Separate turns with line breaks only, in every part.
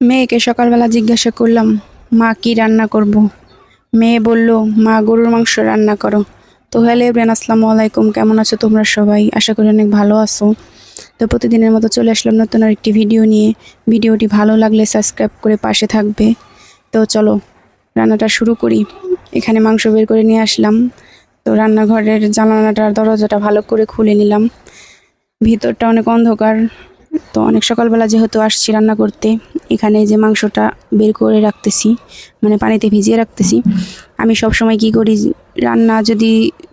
মেয়েকে সকালবেলা জিজ্ঞাসা করলাম, মা কি রান্না করব। মেয়ে বলল, মা গরুর মাংস রান্না করো। তো হ্যালো এভরিয়ান আসসালামু আলাইকুম। কেমন আছো তোমরা সবাই? আশা করি অনেক ভালো আছো। তো প্রতিদিনের মতো চলে আসলাম নতুন আরেকটি ভিডিও নিয়ে। ভিডিওটি ভালো লাগলে সাবস্ক্রাইব করে পাশে থাকবে। তো চলো, রান্নাটা শুরু করি। এখানে মাংস বের করে নিয়ে আসলাম। তো রান্নাঘরের জানালাটার দরজাটা ভালো করে খুলে নিলাম। ভিতরটা অনেক অন্ধকার। তো অনেক সকালবেলা যেহেতু আসছি রান্না করতে এখানে যে মাংসটা বের করে রাখতেছি মানে পানিতে ভিজিয়ে রাখতেছি, আমি সব সময় কি করি, রান্না যদি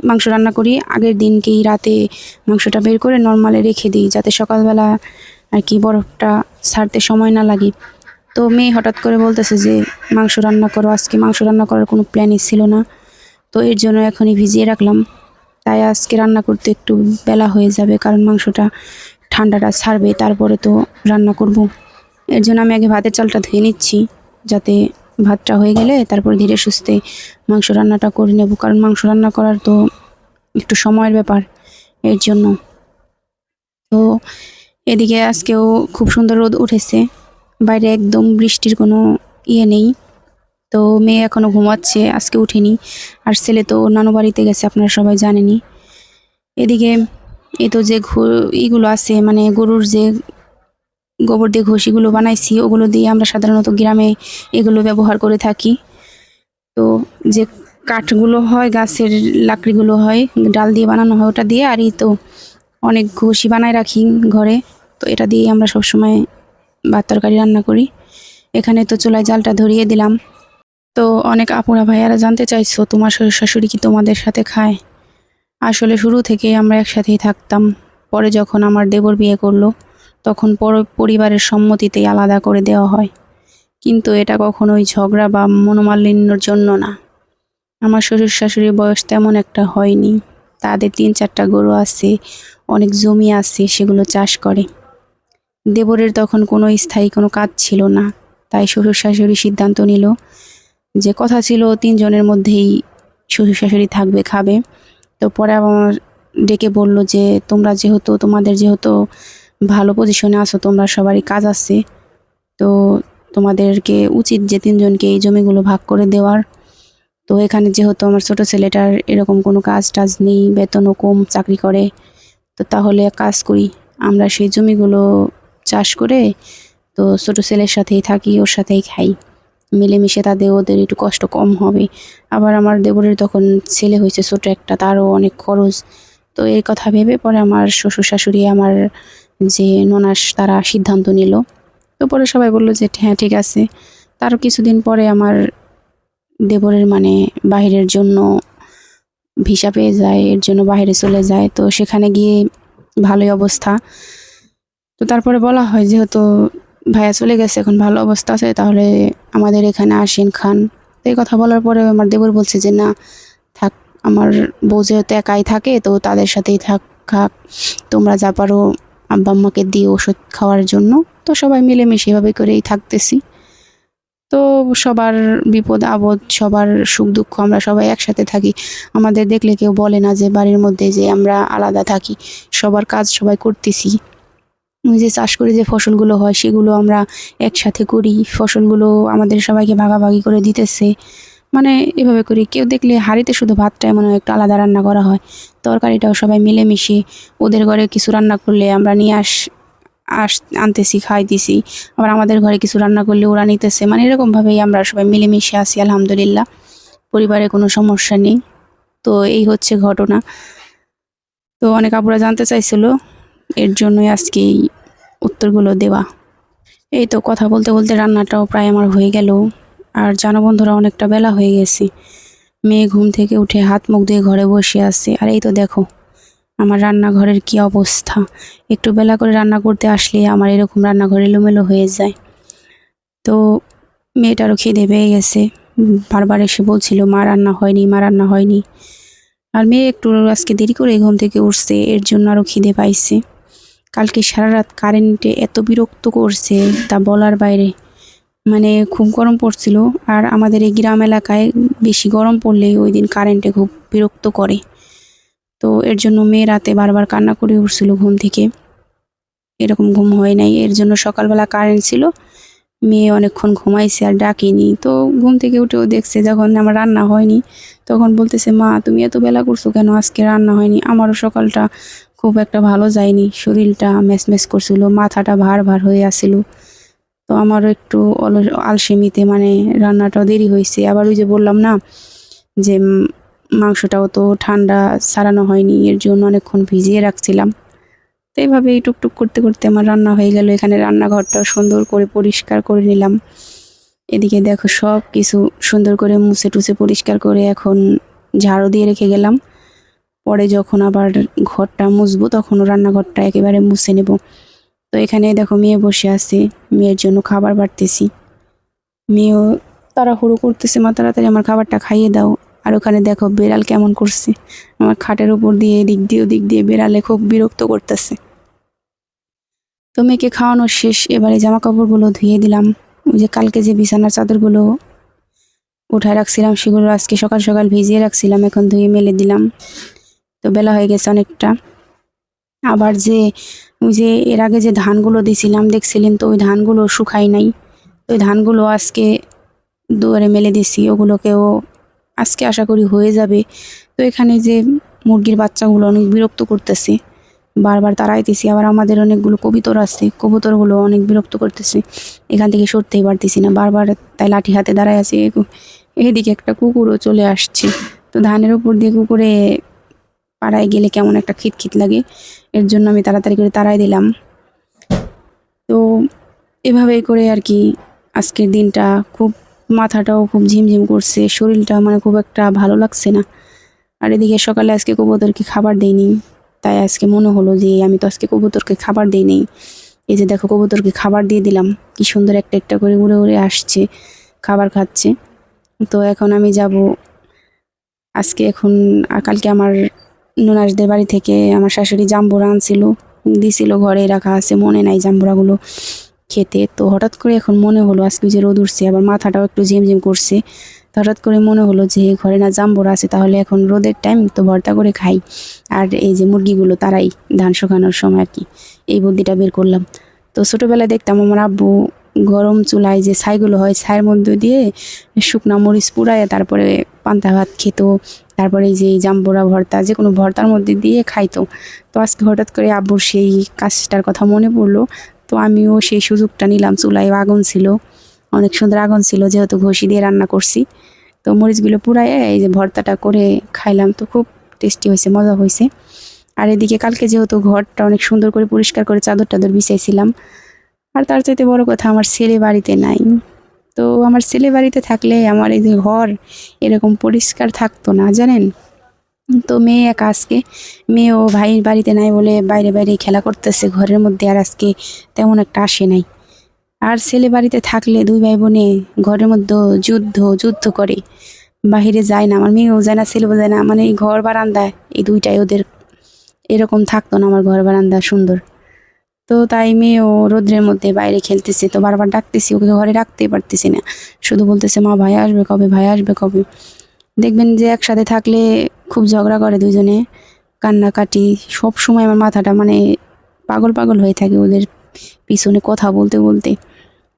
মাংস রান্না করি, আগের দিনকেই রাতে মাংসটা বের করে নর্মালে রেখে দিই, যাতে সকালবেলা আর কি বরফটা ছাড়তে সময় না লাগে। তো মেয়ে হঠাৎ করে বলতেছে যে, মাংস রান্না করো, আজকে মাংস রান্না করার কোনো প্ল্যানই ছিল না। তো এর জন্য এখনই ভিজিয়ে রাখলাম। তাই আজকে রান্না করতে একটু বেলা হয়ে যাবে, কারণ মাংসটা ঠান্ডাটা ছাড়বে, তারপরে তো রান্না করব। এর জন্য আমি আগে ভাতের চালটা ধুয়ে নিচ্ছি, যাতে ভাতটা হয়ে গেলে তারপর ধীরে সুস্থে মাংস রান্নাটা করে নেব। কারণ মাংস রান্না করার তো একটু সময়ের ব্যাপার, এর জন্য। তো এদিকে আজকেও খুব সুন্দর রোদ উঠেছে, বাইরে একদম বৃষ্টির কোনো ইয়ে নেই। তো মেয়ে এখনও ঘুমাচ্ছে, আজকে উঠেনি। আর ছেলে তো নানু বাড়িতে গেছে, আপনারা সবাই জানেনই। এদিকে এ তো যে ঘু- ইগুলো আছে মানে গরুর যে গোবর দিয়ে ঘষিগুলো বানাইছি, ওগুলো দিয়ে আমরা সাধারণত গ্রামে এগুলো ব্যবহার করে থাকি। তো যে কাঠগুলো হয়, গাছের লাকড়িগুলো হয়, ডাল দিয়ে বানানো হয়, ওটা দিয়ে আর এই তো অনেক ঘষি বানায় রাখি ঘরে। তো এটা দিয়ে আমরা সবসময় ভাত তরকারি রান্না করি। এখানে তো চুলায় জালটা ধরিয়ে দিলাম। তো অনেক আপুরা ভাইয়ারা জানতে চাইছো, তোমার শ্বশুর শাশুড়ি কি তোমাদের সাথে খায়? আসলে শুরু থেকেই আমরা একসাথেই থাকতাম, পরে যখন আমার দেবর বিয়ে করল তখন পর- পরিবারের সম্মতিতেই আলাদা করে দেওয়া হয়। কিন্তু এটা কখনোই ঝগড়া বা মনোমালিন্যর জন্য না। আমার শ্বশুর শাশুড়ির বয়স তেমন একটা হয়নি। তাদের তিন চারটা গরু আছে, অনেক জমি আছে, সেগুলো চাষ করে। দেবরের তখন কোনো স্থায়ী কোনো কাজ ছিল না। তাই শ্বশুর শাশুড়ি সিদ্ধান্ত নিল যে কথা ছিল, তিনজনের মধ্যেই শ্বশুর শাশুড়ি থাকবে, খাবে। তো পরে আমার ডেকে বলল যে, তোমরা যেহেতু, তোমাদের যেহেতু ভালো পজিশনে আছো, তোমরা সবারই কাজ আছে। তো তোমাদেরকে উচিত যে তিনজনকে এই জমিগুলো ভাগ করে দেওয়ার। তো এখানে যেহেতু আমার ছোট ছেলেটার এরকম কোনো কাজ টাজ নেই, বেতনও কম, চাকরি করে, তো তাহলে কাজ করি, আমরা সেই জমিগুলো চাষ করে তো ছোট ছেলের সাথেই থাকি, ওর সাথেই খাই। মিলেমিশে তাদের, ওদের একটু কষ্ট কম হবে। আবার আমার দেবরের তখন ছেলে হয়েছে ছোট একটা, তারও অনেক খরচ। তো এই কথা ভেবে পরে আমার শ্বশুর শাশুড়ি আমার যে ননাস তারা সিদ্ধান্ত নিল। তো পরে সবাই বলল যে হ্যাঁ ঠিক আছে। তারও কিছুদিন পরে আমার দেবরের মানে বাইরের জন্য ভিসা পেয়ে যায়, এর জন্য বাইরে চলে যায়। তো সেখানে গিয়ে ভালোই অবস্থা। তো তারপরে বলা হয়, যেহেতু ভাইয়া চলে গেছে, এখন ভালো অবস্থা আছে, তাহলে আমাদের এখানে আসেন খান। তো এই কথা বলার পরে আমার দেবর বলছে যে, না, থাক, আমার বউ যেহেতু একাই থাকে, তো তাদের সাথেই থাক, খাক। তোমরা যা পারো আব্বা আম্মাকে দিয়ে ওষুধ খাওয়ার জন্য। তো সবাই মিলেমিশে এভাবে করেই থাকতেছি। তো সবার বিপদ আপদ, সবার সুখ দুঃখ আমরা সবাই একসাথে থাকি। আমাদের দেখলে কেউ বলে না যে বাড়ির মধ্যে যে আমরা আলাদা থাকি। সবার কাজ সবাই করতেছি। যে চাষ করে যে ফসলগুলো হয়, সেগুলো আমরা একসাথে করি। ফসলগুলো আমাদের সবাইকে ভাগাভাগি করে দিতেছে। মানে এভাবে করি। কেউ দেখলে হাঁড়িতে শুধু ভাতটা মনে হয় একটু আলাদা রান্না করা হয়। তরকারিটাও সবাই মিলেমিশে ওদের ঘরে কিছু রান্না করলে আমরা নিয়ে আস আস, আনতেছি, খাইতেছি। আবার আমাদের ঘরে কিছু রান্না করলে ওরা নিতেছে। মানে এরকমভাবেই আমরা সবাই মিলেমিশে আছি, আলহামদুলিল্লাহ। পরিবারে কোনো সমস্যা নেই। তো এই হচ্ছে ঘটনা। তো অনেক আপুরা জানতে চাইছিল, এর জন্যই আজকে এই উত্তরগুলো দেওয়া। এই তো কথা বলতে বলতে রান্নাটাও প্রায় আমার হয়ে গেল। আর জানো বন্ধুরা, অনেকটা বেলা হয়ে গেছে। মেয়ে ঘুম থেকে উঠে হাত মুখ দিয়ে ঘরে বসে আছে। আর এই তো দেখো, আমার রান্নাঘরের কি অবস্থা। একটু বেলা করে রান্না করতে আসলে আমার এরকম রান্নাঘর এলোমেলো হয়ে যায়। তো মেয়েটারও খিদে পেয়ে গেছে। বারবার এসে বলছিল, মা, রান্না হয়নি, মা, রান্না হয়নি। আর মেয়ে একটু আজকে দেরি করে ঘুম থেকে উঠছে, এর জন্য আরও খিদে পাইছে। কালকে সারা রাত কারেন্টে এত বিরক্ত করছে, তা বলার বাইরে মানে খুব গরম পড়ছিল আর আমাদের এই গ্রাম এলাকায় বেশি গরম পড়লে ওই দিন কারেন্টে খুব বিরক্ত করে। তো এর জন্য মেয়ে রাতে বারবার কান্না করে উঠছিল ঘুম থেকে। এরকম ঘুম হয় নাই। এর জন্য সকালবেলা কারেন্ট ছিল। মেয়ে অনেকক্ষণ ঘুমাইছে আর ডাকিনি। তো ঘুম থেকে উঠেও দেখছে যখন আমার রান্না হয়নি, তখন বলতেছে, মা, তুমি এত বেলা করছ কেন? আজকে রান্না হয়নি। আমারও সকালটা খুব একটা ভালো যায়নি। শরীরটা ম্যাচ করছিল, মাথাটা ভার ভার হয়ে আসছিল। তো আমারও একটু অল- আলসেমিতে মানে রান্নাটাও দেরি হয়েছে। আবার ওই যে বললাম না যে মাংসটাও তো ঠান্ডা সারানো হয়নি, এর জন্য অনেকক্ষণ ভিজিয়ে রাখছিলাম। তো এইভাবেই টুকটুক করতে করতে আমার রান্না হয়ে গেল। এখানে রান্নাঘরটাও সুন্দর করে পরিষ্কার করে নিলাম। এদিকে দেখো সব কিছু সুন্দর করে মুছে টুছে পরিষ্কার করে এখন ঝাড়ু দিয়ে রেখে গেলাম। পরে যখন আবার ঘরটা মুছবো তখন রান্নাঘরটা একেবারে মুছে নেব। তো এখানে দেখো মেয়ে বসে আছে, মেয়ের জন্য খাবার বাড়তেছি। মেয়েও তাড়াহুড়ো করতেছে, মা, তাড়াতাড়ি আমার খাবারটা খাইয়ে দাও। আর ওখানে দেখো বেড়াল কেমন করছে। আমার খাটের উপর দিয়ে, এদিক দিয়ে, ওদিক দিয়ে বেড়ালে খুব বিরক্ত করতেছে। তো মেয়েকে খাওয়ানো শেষ, এবারে জামা কাপড়গুলো ধুয়ে দিলাম। ওই যে কালকে যে বিছানার চাদরগুলো উঠায় রাখছিলাম, সেগুলো আজকে সকাল সকাল ভিজিয়ে রাখছিলাম, এখন ধুয়ে মেলে দিলাম। তো বেলা হয়ে গেছে অনেকটা। আবার যে ওই যে এর আগে যে ধানগুলো দিছিলাম, দেখছিলেন তো, ওই ধানগুলো শুকাই নাই। ওই ধানগুলো আজকে দুয়ারে মেলে দিছি, ওগুলোকেও আজকে আশা করি হয়ে যাবে। তো এখানে যে মুরগির বাচ্চাগুলো অনেক বিরক্ত করতেছে, বারবার তাড়াইতেছি, আবার আমাদের অনেকগুলো কবিতর আছে, কবুতরগুলো অনেক বিরক্ত করতেছে, এখান থেকে সরতেই পারতেছি না। বারবার তাই লাঠি হাতে দাঁড়ায় আছে এদিকে একটা কুকুরও চলে আসছে। তো ধানের উপর দিয়ে কুকুরে পাড়ায় গেলে কেমন একটা খিটখিট লাগে, এর জন্য আমি তাড়াতাড়ি করে তাড়াই দিলাম। তো এভাবেই করে আর কি আজকের দিনটা খুব মাথাটাও খুব ঝিমঝিম করছে, শরীরটা মানে খুব একটা ভালো লাগছে না। আর এদিকে সকালে আজকে কবুতরকে খাবার দেইনি, তাই আজকে মনে হলো যে আমি তো আজকে কবুতরকে খাবার দেই নেই। এই যে দেখো কবুতরকে খাবার দিয়ে দিলাম, কি সুন্দর একটা একটা করে উড়ে উড়ে আসছে, খাবার খাচ্ছে। তো এখন আমি যাব, আজকে এখন কালকে আমার ননাসদের বাড়ি থেকে আমার শাশুড়ি জাম্বুরা আনছিল, দিছিল ঘরে, রাখা আছে, মনে নাই জাম্বুরাগুলো খেতে। তো হঠাৎ করে এখন মনে হলো আজকে যে রোদ উঠছে, আবার মাথাটাও একটু ঝিমঝিম করছে। তো হঠাৎ করে মনে হলো যে ঘরে না জাম্বুরা আছে, তাহলে এখন রোদের টাইম তো ভর্তা করে খাই। আর এই যে মুরগিগুলো, তারাই ধান শুকানোর সময় আর কি। এই বুদ্ধিটা বের করলাম। তো ছোটোবেলায় দেখতাম আমার আব্বু গরম চুলায় যে ছাইগুলো হয়, ছাইয়ের মধ্যে দিয়ে শুকনা মরিচ পুড়ায় তারপরে পান্তা ভাত খেত। তারপরে যে জাম্বুরা ভর্তা, যে কোনো ভর্তার মধ্যে দিয়ে খাইতো। তো আজকে হঠাৎ করে আব্বুর সেই কাজটার কথা মনে পড়ল। তো আমিও সেই সুযোগটা নিলাম। চুলায় আগুন ছিল, অনেক সুন্দর আগুন ছিল, যেহেতু ঘষি দিয়ে রান্না করছি। তো মরিচগুলো পুরায় এই যে ভর্তাটা করে খাইলাম। তো খুব টেস্টি হয়েছে, মজা হয়েছে। আর এদিকে কালকে যেহেতু ঘরটা অনেক সুন্দর করে পরিষ্কার করে চাদর টাদর বিছাইছিলাম আর তার চাইতে বড় কথা আমার ছেলে বাড়িতে নাই। তো আমার ছেলে বাড়িতে থাকলে আমার এই যে ঘর এরকম পরিষ্কার থাকতো না, জানেন? তো মেয়ে এক আজকে মেয়ে ও ভাইয়ের বাড়িতে নাই বলে বাইরে বাইরে খেলা করতেছে ঘরের মধ্যে আর আজকে তেমন একটা আসে নাই। আর ছেলে বাড়িতে থাকলে দুই ভাই বোনে ঘরের মধ্যে যুদ্ধ যুদ্ধ করে। বাহিরে যায় না, আমার মেয়েও যায় না, ছেলেও যায় না মানে এই ঘর বারান্দায় এই দুইটাই ওদের এরকম থাকতো না আমার ঘর বারান্দা সুন্দর। তো তাই মেয়েও রোদ্রের মধ্যে বাইরে খেলতেছে। তো বারবার ডাকতেছি, ওকে ঘরে রাখতেই পারতেছি না। শুধু বলতেছে, মা, ভাই আসবে কবে? ভাই আসবে কবে? দেখবেন যে একসাথে থাকলে খুব ঝগড়া করে দুজনে, কান্নাকাটি সব সময় আমার মাথাটা মানে পাগল পাগল হয়ে থাকে ওদের পিছনে কথা বলতে বলতে।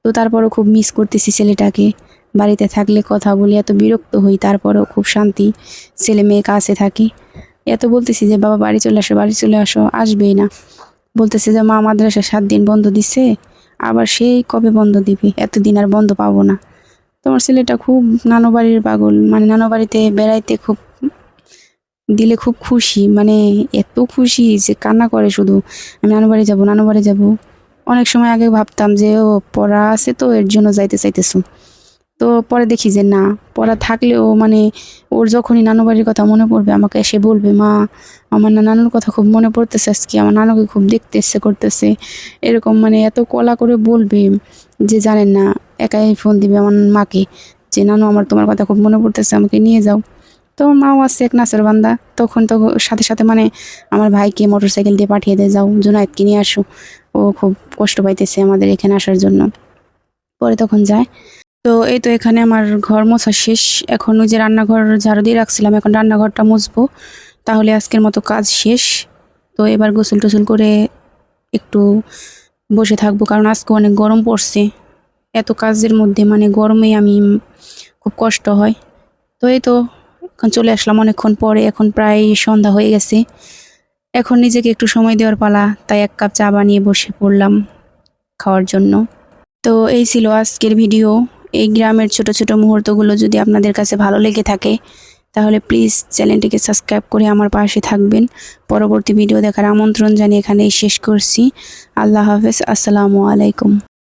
তো তারপরও খুব মিস করতেছি ছেলেটাকে। বাড়িতে থাকলে কথা বলি, এত বিরক্ত হই, তারপরও খুব শান্তি। ছেলে মেয়ে কাছে থাকি। এত বলতেছি যে, বাবা, বাড়ি চলে আসো, বাড়ি চলে আসো, আসবেই না। বলতেছে যে, মা মাদ্রাসা সাত দিন বন্ধ দিছে, আবার সেই কবে বন্ধ দিবে? এতদিন আর বন্ধ পাবো না। তোমার ছেলেটা খুব নানো বাড়ির পাগল মানে নানো বাড়িতে বেড়াইতে খুব দিলে খুব খুশি মানে এত খুশি যে কান্না করে শুধু, আমি নানু বাড়ি যাব নানু বাড়ি যাব। অনেক সময় আগে ভাবতাম যে, ও, পড়া আছে তো, এর জন্য যাইতে চাইতেছো। তো পরে দেখি যে না, পড়া থাকলেও মানে ওর যখনই নানু বাড়ির কথা মনে পড়বে আমাকে এসে বলবে, মা, আমার না নানুর কথা খুব মনে পড়তেছে আজকে, আমার নানুকে খুব দেখতে ইচ্ছে করতেছে। এরকম মানে এত কলা করে বলবে যে জানেন না, একাই ফোন দিবে আমার মাকে যে, নানু, আমার তোমার কথা খুব মনে পড়তেছে, আমাকে নিয়ে যাও। তো মাও আছে এক নাচের বান্দা, তখন তো সাথে সাথে মানে আমার ভাইকে মোটর সাইকেল দিয়ে পাঠিয়ে দিয়ে, যাও, জুনায়েদকে নিয়ে আসো। ও খুব কষ্ট পাইতেছে আমাদের এখানে আসার জন্য। পরে তখন যায়। তো এই তো এখানে আমার ঘর মোছা শেষ। এখন ওই যে রান্নাঘর ঝাড়ু দিয়ে রাখছিলাম, এখন রান্নাঘরটা মুছবো। তাহলে আজকের মতো কাজ শেষ। তো এবার গোসল টোসল করে একটু বসে থাকব, কারণ আজকে অনেক গরম পড়ছে। এত কাজের মধ্যে মানে গরমে আমি খুব কষ্ট হয়। তো এই তো, এখন চলে আসলাম অনেকক্ষণ পরে। এখন প্রায় সন্ধ্যা হয়ে গেছে। এখন নিজেকে একটু সময় দেওয়ার পালা, তাই এক কাপ চা বানিয়ে বসে পড়লাম খাওয়ার জন্য। তো এই ছিল আজকের ভিডিও। এই গ্রামের ছোট ছোট মুহূর্তগুলো যদি আপনাদের কাছে ভালো লেগে থাকে, তাহলে প্লিজ চ্যানেলটিকে সাবস্ক্রাইব করে আমার পাশে থাকবেন। পরবর্তী ভিডিও দেখার আমন্ত্রণ জানিয়ে এখানেই শেষ করছি। আল্লাহ হাফেজ। আসসালামু আলাইকুম।